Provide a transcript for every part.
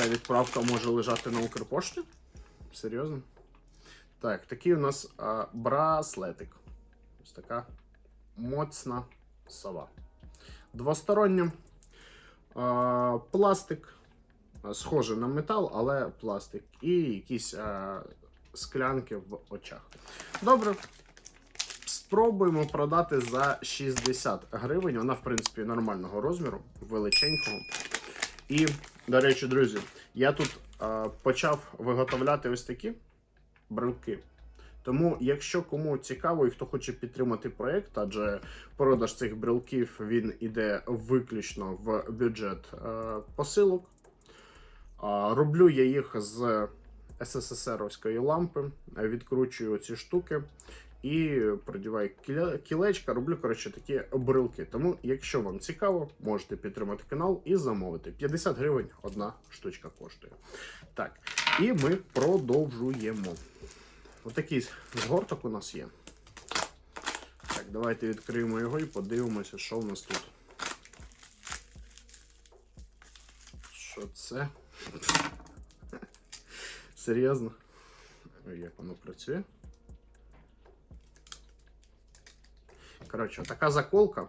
ця відправка може лежати на Укрпошті? Серйозно? Так, такий у нас а, браслетик. Ось така моцна сова. Двостороння. А, пластик. Схоже на метал, але пластик. І якісь а, склянки в очах. Добре. Спробуємо продати за 60 гривень. Вона, в принципі, нормального розміру, величенького. І, до речі, друзі, я тут а, почав виготовляти ось такі брелки. Тому, якщо кому цікаво і хто хоче підтримати проєкт, адже продаж цих брелків він іде виключно в бюджет е, посилок. А, роблю я їх з СССРовської лампи, е, відкручую ці штуки і продіваю кілечка, роблю коротше такі брелки. Тому, якщо вам цікаво, можете підтримати канал і замовити. 50 гривень одна штучка коштує. Так, і ми продовжуємо. Отакий згорток у нас є. Так, давайте відкриємо його і подивимося, що в нас тут. Що це? Серйозно? Як воно працює? Коротше, така заколка.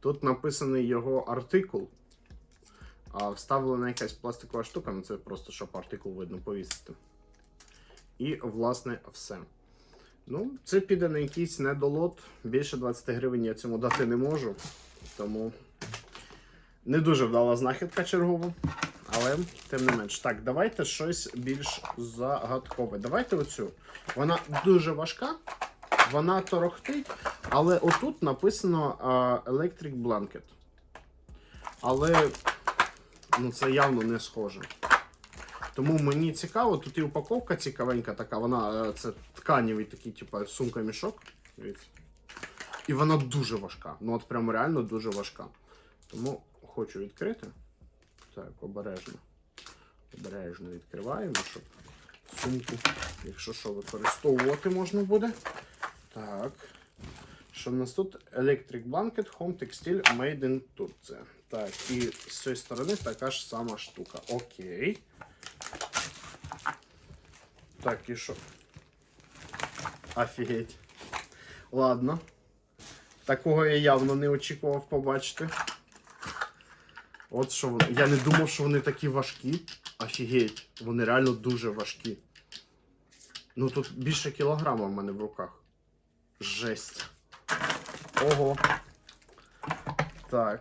Тут написаний його артикул. А вставлена якась пластикова штука, ну це просто щоб артикул видно повісити. І, власне, все. Ну, це піде на якийсь недолот. Більше 20 гривень я цьому дати не можу. Тому не дуже вдала знахідка чергова. Але, тим не менш. Так, давайте щось більш загадкове. Давайте оцю. Вона дуже важка, вона торохтить, але отут написано а, Electric Blanket. Але ну, це явно не схоже. Тому мені цікаво, тут і упаковка цікавенька така, вона е, це тканівий такий, типу, сумка-мішок. І вона дуже важка. Ну от прям реально дуже важка. Тому хочу відкрити. Так, обережно. Обережно відкриваємо, щоб сумку, якщо що, використовувати можна буде. Так. Що в нас тут? Electric Blanket Home Textile Made in Turkey. Так, і з цієї сторони така ж сама штука. Окей. Так, і що? Офігеть. Ладно. Такого я явно не очікував побачити. От що вони. Я не думав, що вони такі важкі. Офігеть. Вони реально дуже важкі. Ну тут більше кілограма в мене в руках. Жесть. Ого. Так.